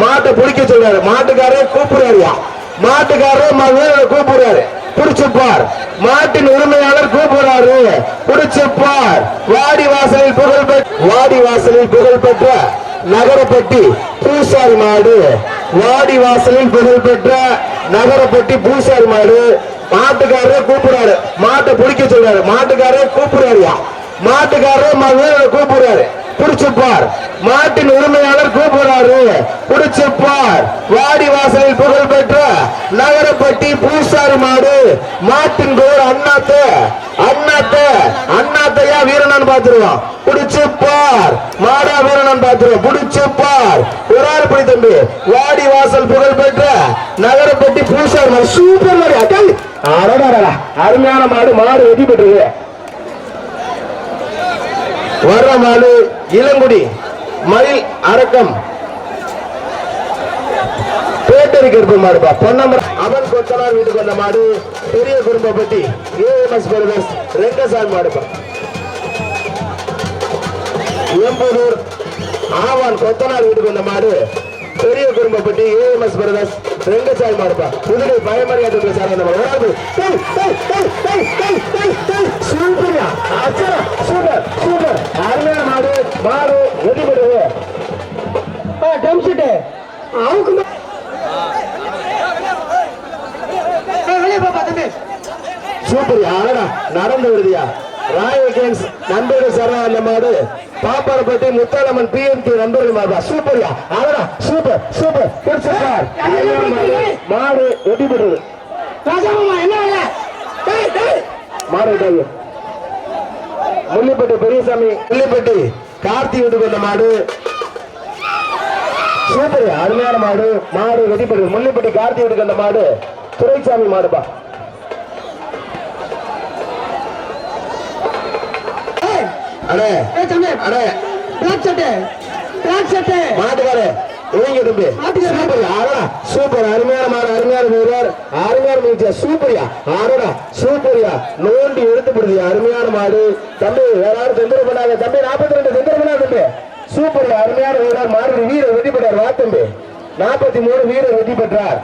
மாட்டை பிடிக்க சொல்றாரு. மாட்டுக்காரே கூப்பிடுறாருயா. மாட்டுக்காரே வீரரை கூப்பிடுறாரு. பிடிச்சுப்பார் மாட்டின் உரிமையாளர் கூப்பிடுறாரு. பிடிச்சுப்பார் வாடி வாசலில் புகழ் பெற்ற வாடி வாசலில் புகழ் பெற்ற நகரப்பட்டி பூசாரி மாடு. வாடி வாசலில் புகழ் பெற்ற நகரப்பட்டி பூசாரி மாடு. மாட்டுக்காரரே கூப்பிடுறாரு. மாட்டை பிடிக்க சொல்றாரு. மாட்டுக்காரரே கூப்பிடுறாருயா. மாட்டுக்காரரே வீரரை கூப்பிடுறாரு. புடிச்சுப்பார். மாட்டின் உரிமையாளர் கூப்பிடுறாரு. புடிச்சுப்பார். வாடி வாசலில் புகழ் பெற்ற நகரப்பட்டி பூசாரி மாடு மாட்டின் பேர் அண்ணாத்த. அண்ணாத்த அண்ணாத்தையா வீரனன் பாத்துருவோம் புடிச்சுப்பார். மாடா வீரனன் பாத்துருவோம் புடிச்சுப்பார். ஒரு ஆள் பிடி தம்பி. வாடி வாசல் புகழ் பெற்ற நகரப்பட்டி பூசாரி மாடு. சூப்பர் மாடு. அட்டல் அருமையான மாடு. மாடு வெற்றி பெற்றது. வர்ற மாடு இளங்குடி மயில் அரக்கம். பேட்டரி கருப்பு மாடுப்பா பொன்னமர் அவன் கொத்தனார் வீட்டுக்கு வந்த மாடு பெரிய குடும்பப்பட்டி ஏஎம்எஸ் பிரதர்ஸ் ரெங்கசாமி மாடுப்பா எம்பூர் ஆவான் கொத்தனார் வீட்டுக்கு வந்த மாடு பெரிய குடும்பப்பட்டி ஏஎம்எஸ் பிரதர்ஸ் ரெங்கசாமி மாடுப்பா புதுவை பயமரியாதை சார் அந்த மாடு ஒரு ஆள் போய், டேய், டேய், டேய், டேய், டேய், டேய், டேய், சூப்பர்யா அச்சரா, சூப்பர் சூப்பர் அருமையான வெற்றி பெறுது டம் செட்டு அவுக்கு வெளியே போப்பா தம்பி சூப்பர் ஆடா நடந்து வருதியா ராயல் கேம்ஸ் நண்பர்கள் சரா அந்த மாடு பாப்பாரப்பட்டி முத்தாளம்மன் பிஎம்டி நண்பர்கள் மாடுபா சூப்பர்யா ஆடா சூப்பர் சூப்பர் பிடிச்சிருக்கார் மாடு வெட்டி பெற்றது மாடு முள்ளிப்பட்டி பெரியசாமி முள்ளிப்பட்டி கார்த்தி வந்த மாடு. சூப்பர் அருமையான மாடு. மாடு வெட்டி பெற்றது முள்ளிப்பட்டி கார்த்தி வீட்டுக்கு வந்த மாடு. துரைசாமி மாடுபா ஏய் அண்ணே ஏய் தம்பி அண்ணே பிளாக் சட்டை பிளாக் சட்டை மாட்டுக்காரு. இவங்க தம்பி சூப்பர் அருமையான மாடு அருமையான வீரர். முயற்சியா சூப்பரியா? ஆடா சூப்பரியா? நோண்டி எடுத்து போடுது. அருமையான மாடு. தம்பி வேற யாரும் தொந்தரவு பண்ணாத. தம்பி நாற்பத்தி ரெண்டு தொந்தரவு பண்ணாத தம்பி. சூப்பர் அருமையான வீரர். மாடு வீரர் வெற்றி பெற்றார். வா தம்பி. நாற்பத்தி மூணு வீரர் வெற்றி பெற்றார்.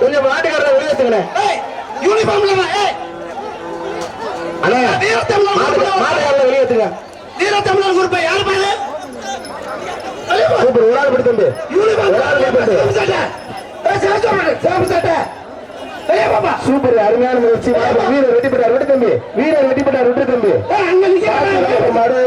கொஞ்சம் மாட்டுக்காரரை வெளியேற்றுங்களேன் ஏய் யூனிஃபார்ம்ல அண்ணா மாட்டுக்காரரை வெளியேற்றுங்க வீர தமிழர் குரூப் யார் பாரு? சூப்பர் ஒரு ஆள் படி தம்பி யூனிஃபார்ம் ஒரு ஆள் படி தம்பி சிவப்பு சட்டை. ஏய் சிவப்பு சட்டை சிவப்பு சட்டை. வெளியே போப்பா. சூப்பர் அருமையான முயற்சி. வீரர் வெட்டி பெற்றார். விட்டு தம்பி. வீரர் வெட்டி பெற்றார். விட்டு தம்பி. மாடு